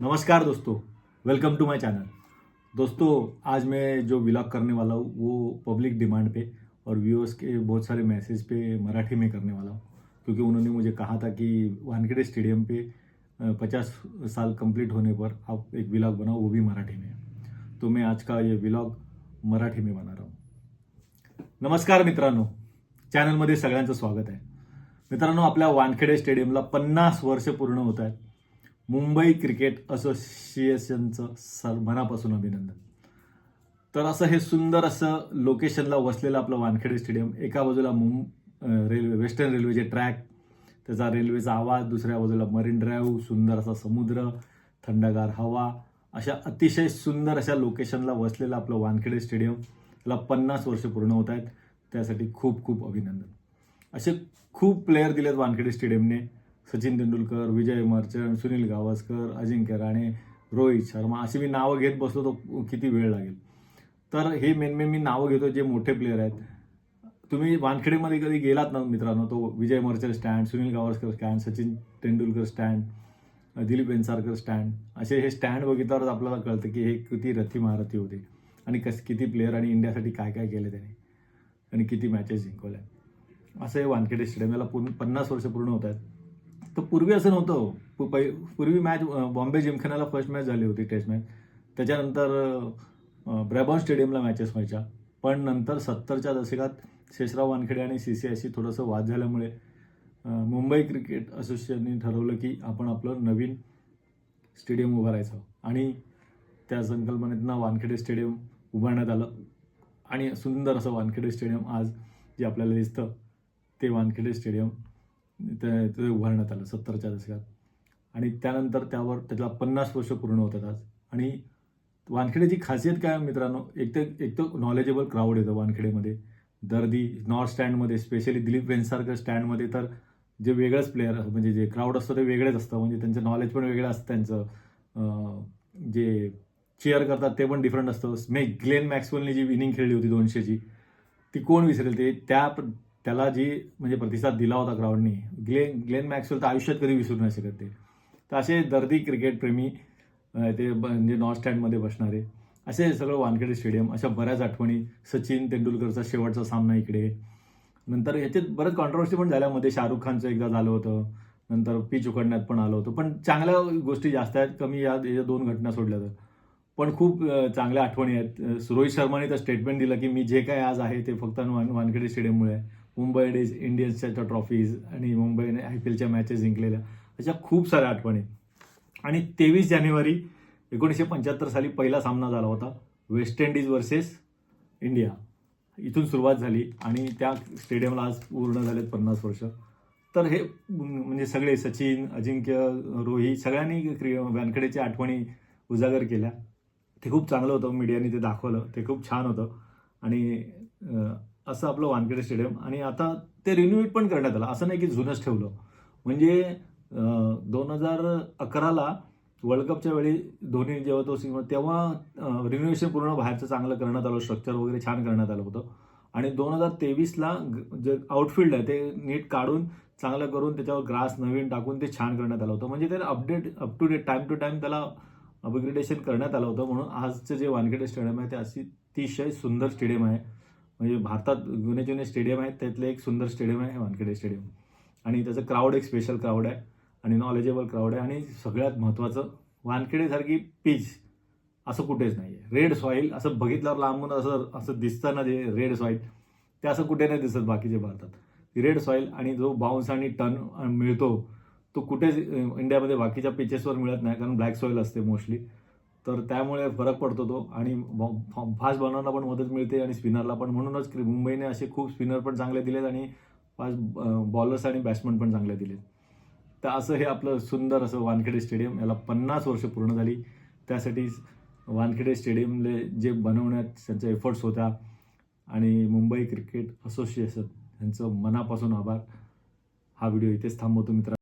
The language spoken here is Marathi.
नमस्कार दोस्तों वेलकम टू माय चैनल दोस्तों आज मैं जो व्लॉग करने वाला हूँ वो पब्लिक डिमांड पे और व्यूअर्स के बहुत सारे मैसेज पे मराठी में करने वाला हूँ। क्योंकि उन्होंने मुझे कहा था कि वानखेड़े स्टेडियम पे पचास साल कंप्लीट होने पर आप एक व्लॉग बनाओ वो भी मराठी में तो मैं आज का ये व्लॉग मराठी में बना रहा हूँ। नमस्कार मित्रांनो चॅनलमध्ये सगळ्यांचं स्वागत आहे. मित्रांनो आपल्या वानखेडे स्टेडियमला पन्नास वर्ष पूर्ण होत आहेत. मुंबई क्रिकेट असोसिएशनचं सर मनापासून अभिनंदन. तर असं हे सुंदर असं लोकेशनला वसलेलं आपलं वानखेडे स्टेडियम एका बाजूला मुं रेल्वे वेस्टर्न रेल्वेचे ट्रॅक त्याचा रेल्वेचा आवाज दुसऱ्या बाजूला मरीन ड्राईव्ह सुंदर असा समुद्र थंडगार हवा अशा अतिशय सुंदर अशा लोकेशनला वसलेलं आपलं वानखेडे स्टेडियम त्याला पन्नास वर्ष पूर्ण होत आहेत. त्यासाठी खूप खूप अभिनंदन. असे खूप प्लेयर दिलेत वानखेडे स्टेडियमने. सचिन तेंडुलकर विजय मर्चंट सुनील गावस्कर अजिंक्य राणे रोहित शर्मा अशी मी नावं घेत बसलो तर किती वेळ लागेल. तर हे मेन मेन मी नावं घेतो जे मोठे प्लेयर आहेत. तुम्ही वानखेडेमध्ये कधी गेलात ना मित्रांनो? तो Vijay Merchant stand Sunil Gavaskar stand Sachin Tendulkar stand Dilip Vengsarkar stand असे हे स्टँड बघितल्यावरच आपल्याला कळतं की हे किती रथी महारथी होते. आणि कस किती प्लेयर आणि इंडियासाठी काय काय केलं त्याने. आणि किती मॅचेस जिंकवल्या. असं हे वानखेडे स्टेडियम याला पूर्ण पन्नास वर्ष पूर्ण होत आहेत. तर पूर्वी असं नव्हतं हो. पु- पै पूर्वी मॅच बॉम्बे जिमखान्याला फर्स्ट मॅच झाली होती टेस्ट मॅच त्याच्यानंतर ब्रॅबॉन स्टेडियमला मॅचेस व्हायच्या. पण नंतर सत्तरच्या दशकात शेषराव वानखेडे आणि सी सी आयशी थोडंसं वाद झाल्यामुळे मुंबई क्रिकेट असोसिएशनने ठरवलं की आपण आपलं नवीन स्टेडियम उभारायचं. आणि त्या संकल्पनेतनं वानखेडे स्टेडियम उभारण्यात आलं. आणि सुंदर असं वानखेडे स्टेडियम आज जे आपल्याला दिसतं ते वानखेडे स्टेडियम ते ते उभारण्यात आलं सत्तरच्या दशकात. आणि त्यानंतर त्यावर त्याला पन्नास वर्ष पूर्ण होतात आज. आणि वानखेडेची खासियत काय मित्रांनो एक तर एक तर नॉलेजेबल क्राऊड येतं वानखेडेमध्ये. दर्दी नॉर्थ स्टँडमध्ये स्पेशली दिलीप वेनसारखं स्टँडमध्ये तर जे वेगळंच प्लेअर म्हणजे जे क्राऊड असतं ते वेगळेच असतं. म्हणजे त्यांचं नॉलेज पण वेगळं असतं त्यांचं. जे चेअर करतात ते पण डिफरंट असतं. मे ग्लेन मॅक्सवेलने जी विनिंग खेळली होती दोनशेची ती कोण विसरेल ते? त्या त्याला जी म्हणजे प्रतिसाद दिला होता ग्राउंडनी ग्लेन ग्लेन मॅक्सवेल तर आयुष्यात कधी विसरू नाही शकत ते. तर असे दर्दी क्रिकेटप्रेमी ते ब- म्हणजे नॉर्थ स्टँडमध्ये बसणारे असे सगळं वानखेडे स्टेडियम अशा बऱ्याच आठवणी सचिन तेंडुलकरचा शेवटचा सामना इकडे. नंतर ह्याच्यात बरंच कॉन्ट्रोवर्सी पण झाल्यामध्ये शाहरुख खानचं एकदा झालं होतं नंतर पीच उकडण्यात पण आलं होतं. पण चांगल्या गोष्टी जास्त आहेत कमी या दोन घटना सोडल्या तर. पण खूप चांगल्या आठवणी आहेत. रोहित शर्माने तर स्टेटमेंट दिलं की मी जे काय आज आहे ते फक्त वान वानखेडे स्टेडियममुळे आहे. मुंबई डेज इंडियन्सच्या ट्रॉफीज आणि मुंबईने आय पी एलच्या मॅचेस जिंकलेल्या. अशा खूप साऱ्या आठवणी. आणि तेवीस जानेवारी एकोणीसशे पंच्याहत्तर साली पहिला सामना झाला होता. वेस्ट इंडिज वर्सेस इंडिया इथून सुरुवात झाली आणि त्या स्टेडियमला आज पूर्ण झालेत पन्नास वर्ष. तर हे म्हणजे सगळे सचिन अजिंक्य रोहित सगळ्यांनी क्रि वानखेडेच्या आठवणी उजागर केल्या. ते खूप चांगलं होतं मीडियाने ते दाखवलं. ते खूप छान होतं. आणि असं आपलं वानखेडे स्टेडियम. आणि आता ते रिन्यूएट पण करण्यात आलं. असं नाही की जुनंच ठेवलं. म्हणजे दोन हजार अकराला वर्ल्ड कपच्या वेळी धोनी जेव्हा तो सिंग तेव्हा रिन्युएशन पूर्ण बाहेरचं चांगलं करण्यात आलं. स्ट्रक्चर वगैरे छान करण्यात आलं होतं. आणि दोन हजार तेवीसला जे आउटफील्ड आहे ते नीट काढून चांगलं करून त्याच्यावर ग्रास नवीन टाकून ते छान करण्यात आलं होतं. म्हणजे ते update up to date time to time त्याला अपग्रेडेशन करण्यात आलं होतं. म्हणून आजचं जे वानखेडे स्टेडियम आहे ते अशी अतिशय सुंदर स्टेडियम आहे. म्हणजे भारतात जुने जुने स्टेडियम आहेत त्यातलं एक सुंदर स्टेडियम आहे वानखेडे स्टेडियम. आणि त्याचं क्राऊड एक स्पेशल क्राऊड आहे आणि नॉलेजेबल क्राऊड आहे आणि सगळ्यात महत्त्वाचं वानखेडेसारखी पीच असं कुठेच नाही आहे रेड सॉईल असं बघितल्यावर लांबून असं असं दिसतं ना जे रेड सॉईल ते असं कुठे नाही दिसत बाकीचे भारतात. रेड सॉईल आणि जो बाउन्स आणि टर्न मिळतो तो कुठेच इंडियामध्ये बाकीच्या पिचेसवर मिळत नाही कारण ब्लॅक सॉईल असते मोस्टली तर त्यामुळे फरक पडतो तो. आणि फास्ट बॉलरला पण मदत मिळते आणि स्पिनरला पण. म्हणूनच क्रि- मुंबईने असे खूप स्पिनर पण चांगले दिलेत आणि फास्ट बॉलर्स आणि बॅट्समन पण चांगले दिलेत. तर असं हे आपलं सुंदर असं वानखेडे स्टेडियम. याला पन्नास वर्ष पूर्ण झाली. त्यासाठी वानखेडे स्टेडियमले जे बनवण्यात त्यांचे एफर्ट्स होत्या आणि मुंबई क्रिकेट असोसिएशन यांचं मनापासून आभार. हा व्हिडिओ इथेच थांबवतो मित्रांनो.